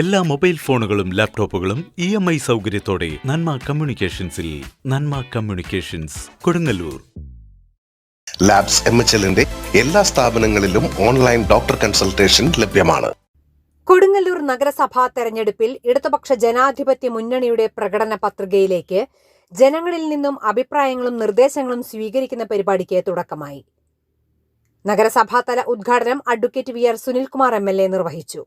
എല്ലാ മൊബൈൽ ഫോണുകളും ലാപ്ടോപ്പുകളും ഇ എം ഐ സൗകര്യത്തോടെ Nanma കമ്മ്യൂണിക്കേഷൻസിൽ Nanma communications Kodungallur. Labs M H എല്ലിന്റെ എല്ലാ സ്ഥാപനങ്ങളിലും ഓൺലൈൻ ഡോക്ടർ കൺസൾട്ടേഷൻ ലഭ്യമാണ്. കൊടുങ്ങല്ലൂർ നഗരസഭാ തെരഞ്ഞെടുപ്പിൽ ഇടതുപക്ഷ ജനാധിപത്യ മുന്നണിയുടെ പ്രകടന പത്രികയിലേക്ക് ജനങ്ങളിൽ നിന്നും അഭിപ്രായങ്ങളും നിർദ്ദേശങ്ങളും സ്വീകരിക്കുന്ന പരിപാടിക്ക് തുടക്കമായി. നഗരസഭാതല ഉദ്ഘാടനം advocate V R Sunilkumar M L A നിർവഹിച്ചു.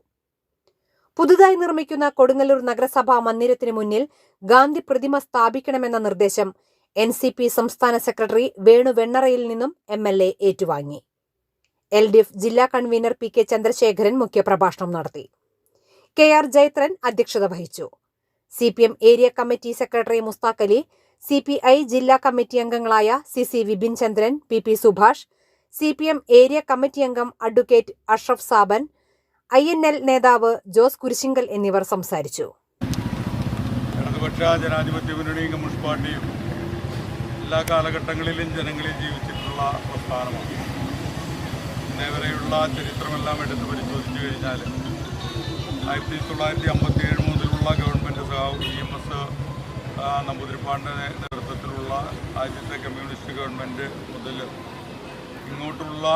പുതുതായി നിർമ്മിക്കുന്ന കൊടുങ്ങല്ലൂർ നഗരസഭാ മന്ദിരത്തിന് മുന്നിൽ ഗാന്ധി പ്രതിമ സ്ഥാപിക്കണമെന്ന നിർദ്ദേശം എൻ സി പി സംസ്ഥാന സെക്രട്ടറി വേണു വെണ്ണറയിൽ നിന്നും എം എൽ എ ഏറ്റുവാങ്ങി. എൽ ഡി എഫ് ജില്ലാ കൺവീനർ പി കെ ചന്ദ്രശേഖരൻ മുഖ്യപ്രഭാഷണം നടത്തി. കെ ആർ ജയത്രൻ അധ്യക്ഷത വഹിച്ചു. C P M area committee secretary Musthaq Ali C P I ജില്ലാ കമ്മിറ്റി അംഗങ്ങളായ C C Vipin Chandran P P Subhash C P M area committee അംഗം advocate Ashraf Saban I N L നേതാവ് ജോസ് കുരിശിങ്കൽ എന്നിവർ സംസാരിച്ചു. ഇടതുപക്ഷ ജനാധിപത്യ മുന്നണിയും കമ്മ്യൂണിസ്റ്റ് പാർട്ടിയും എല്ലാ കാലഘട്ടങ്ങളിലും ജനങ്ങളിൽ ജീവിച്ചിട്ടുള്ള പ്രസ്ഥാനമാണ്. ഇന്നേ വരെയുള്ള ചരിത്രമെല്ലാം എടുത്ത് പരിശോധിച്ചു കഴിഞ്ഞാൽ ആയിരത്തി തൊള്ളായിരത്തി അമ്പത്തി ഏഴ് മുതലുള്ള ഗവൺമെന്റ് സഹാവ് ഇ എം എസ് നമ്പൂതിരിപ്പാടിന്റെ നേതൃത്വത്തിലുള്ള ആദ്യത്തെ കമ്മ്യൂണിസ്റ്റ് ഗവൺമെന്റ് മുതൽ ഇങ്ങോട്ടുള്ള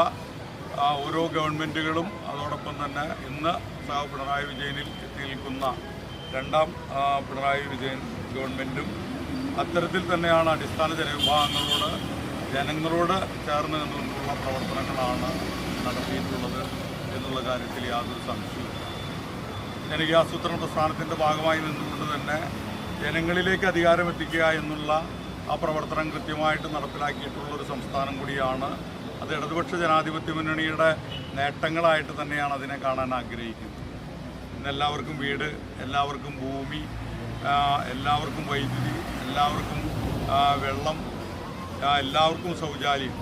ഓരോ ഗവൺമെന്റുകളും അതോടൊപ്പം തന്നെ ഇന്ന് പിണറായി വിജയനിൽ എത്തി നിൽക്കുന്ന രണ്ടാം പിണറായി വിജയൻ ഗവൺമെന്റും അത്തരത്തിൽ തന്നെയാണ് അടിസ്ഥാന ജനവിഭാഗങ്ങളോട് ജനങ്ങളോട് ചേർന്ന് നിന്നുകൊണ്ടുള്ള പ്രവർത്തനങ്ങളാണ് നടത്തിയിട്ടുള്ളത് എന്നുള്ള കാര്യത്തിൽ യാതൊരു സംശയവും ജനകീയാസൂത്രണ പ്രസ്ഥാനത്തിന്റെ ഭാഗമായി നിന്നുകൊണ്ട് തന്നെ ജനങ്ങളിലേക്ക് അധികാരമെത്തിക്കുക എന്നുള്ള ആ പ്രവർത്തനം കൃത്യമായിട്ട് നടപ്പിലാക്കിയിട്ടുള്ള ഒരു സംസ്ഥാനം കൂടിയാണ് അത് ഇടതുപക്ഷ ജനാധിപത്യ മുന്നണിയുടെ നേട്ടങ്ങളായിട്ട് തന്നെയാണ് അതിനെ കാണാൻ ആഗ്രഹിക്കുന്നത്. ഇന്ന് എല്ലാവർക്കും വീട് എല്ലാവർക്കും ഭൂമി എല്ലാവർക്കും വൈദ്യുതി എല്ലാവർക്കും വെള്ളം എല്ലാവർക്കും ശൗചാലയം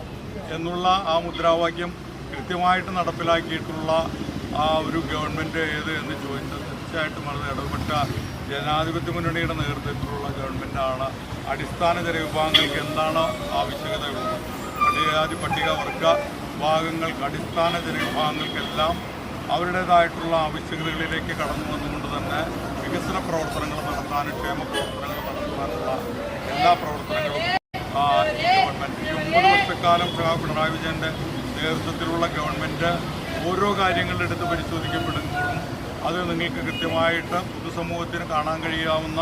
എന്നുള്ള ആ മുദ്രാവാക്യം കൃത്യമായിട്ട് നടപ്പിലാക്കിയിട്ടുള്ള ആ ഒരു ഗവൺമെന്റ് ഏത് എന്ന് ചോദിച്ചാൽ തീർച്ചയായിട്ടും അത് ഇടപെട്ട ജനാധിപത്യ മുന്നണിയുടെ നേതൃത്വത്തിലുള്ള ഗവൺമെന്റാണ് അടിസ്ഥാന ജനവിഭാഗങ്ങൾക്ക് എന്താണ് ആവശ്യകതയുള്ളത് പട്ടികജാതി പട്ടികവർഗ വിഭാഗങ്ങൾക്ക് അടിസ്ഥാന ജനവിഭാഗങ്ങൾക്കെല്ലാം അവരുടേതായിട്ടുള്ള ആവശ്യകതകളിലേക്ക് കടന്നു വന്നുകൊണ്ട് തന്നെ വികസന പ്രവർത്തനങ്ങൾ നടത്താൻ ക്ഷേമ പ്രവർത്തനങ്ങൾ നടത്താനുള്ള എല്ലാ പ്രവർത്തനങ്ങളും ഗവൺമെന്റ് ഈ ഒമ്പത് വർഷക്കാലം പിണറായി വിജയന്റെ നേതൃത്വത്തിലുള്ള ഗവൺമെന്റ് ഓരോ കാര്യങ്ങളെടുത്ത് പരിശോധിക്കപ്പെടുമ്പോഴും അത് നിങ്ങൾക്ക് കൃത്യമായിട്ട് പൊതുസമൂഹത്തിന് കാണാൻ കഴിയാവുന്ന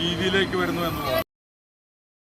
രീതിയിലേക്ക് വരുന്നു എന്നുള്ളതാണ്.